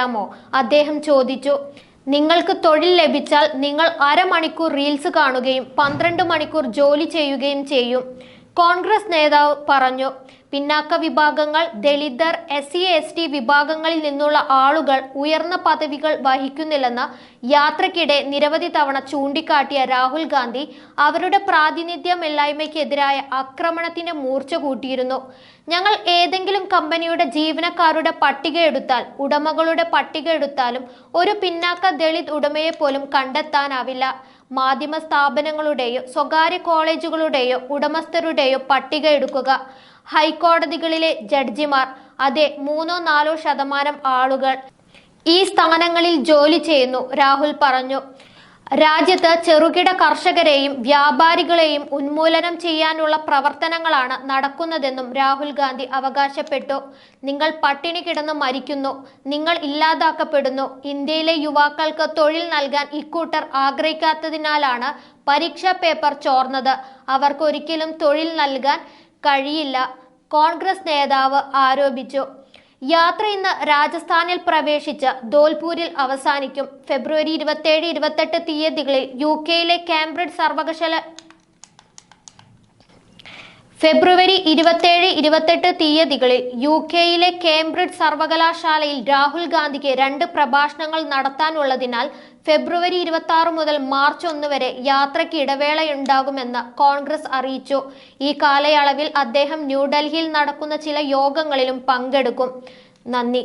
പറയാമോ അദ്ദേഹം ചോദിച്ചു നിങ്ങൾക്ക് തൊഴിൽ ലഭിച്ചാൽ നിങ്ങൾ അരമണിക്കൂർ റീൽസ് കാണുകയും പന്ത്രണ്ട് മണിക്കൂർ ജോലി ചെയ്യുകയും ചെയ്യും. കോൺഗ്രസ് നേതാവ് പറഞ്ഞു പിന്നാക്ക വിഭാഗങ്ങൾ ദളിതർ എസ് സി എസ് ടി വിഭാഗങ്ങളിൽ നിന്നുള്ള ആളുകൾ ഉയർന്ന പദവികൾ വഹിക്കുന്നില്ലെന്ന് യാത്രക്കിടെ നിരവധി തവണ ചൂണ്ടിക്കാട്ടിയ രാഹുൽ ഗാന്ധി അവരുടെ പ്രാതിനിധ്യമില്ലായ്മയ്ക്കെതിരായ ആക്രമണത്തിന്റെ മൂർച്ച കൂട്ടിയിരുന്നു. ഞങ്ങൾ ഏതെങ്കിലും കമ്പനിയുടെ ജീവനക്കാരുടെ പട്ടിക എടുത്താൽ ഉടമകളുടെ പട്ടിക എടുത്താലും ഒരു പിന്നാക്ക ദളിത് ഉടമയെ പോലും കണ്ടെത്താനാവില്ല. മാധ്യമ സ്ഥാപനങ്ങളുടെയോ സ്വകാര്യ കോളേജുകളുടെയോ ഉടമസ്ഥരുടെയോ പട്ടിക എടുക്കുക. ഹൈക്കോടതികളിലെ ജഡ്ജിമാർ അതെ മൂന്നോ നാലോ ശതമാനം ആളുകൾ ഈ സ്ഥാനങ്ങളിൽ ജോലി ചെയ്യുന്നു രാഹുൽ പറഞ്ഞു. രാജ്യത്ത് ചെറുകിട കർഷകരെയും വ്യാപാരികളെയും ഉന്മൂലനം ചെയ്യാനുള്ള പ്രവർത്തനങ്ങളാണ് നടക്കുന്നതെന്നും രാഹുൽ ഗാന്ധി അവകാശപ്പെട്ടു. നിങ്ങൾ പട്ടിണി കിടന്ന് മരിക്കുന്നു. നിങ്ങൾ ഇല്ലാതാക്കപ്പെടുന്നു. ഇന്ത്യയിലെ യുവാക്കൾക്ക് തൊഴിൽ നൽകാൻ ഇക്കൂട്ടർ ആഗ്രഹിക്കാത്തതിനാലാണ് പരീക്ഷാ പേപ്പർ ചോർന്നത്. അവർക്കൊരിക്കലും തൊഴിൽ നൽകാൻ കഴിയില്ല കോൺഗ്രസ് നേതാവ് ആരോപിച്ചു. യാത്ര ഇന്ന് രാജസ്ഥാനിൽ പ്രവേശിച്ച് ധോൽപൂരിൽ അവസാനിക്കും. ഫെബ്രുവരി ഇരുപത്തേഴ് ഇരുപത്തെട്ട് തീയതികളിൽ യു കെയിലെ കാംബ്രിഡ്ജ് സർവകലാശാല ഫെബ്രുവരി ഇരുപത്തേഴ് ഇരുപത്തെട്ട് തീയതികളിൽ യു കെയിലെ കേംബ്രിഡ്ജ് സർവകലാശാലയിൽ രാഹുൽ ഗാന്ധിക്ക് രണ്ട് പ്രഭാഷണങ്ങൾ നടത്താനുള്ളതിനാൽ ഫെബ്രുവരി ഇരുപത്തി ആറ് മുതൽ മാർച്ച് ഒന്ന് വരെ യാത്രയ്ക്ക് ഇടവേളയുണ്ടാകുമെന്ന് കോൺഗ്രസ് അറിയിച്ചു. ഈ കാലയളവിൽ അദ്ദേഹം ന്യൂഡൽഹിയിൽ നടക്കുന്ന ചില യോഗങ്ങളിലും പങ്കെടുക്കും. നന്ദി.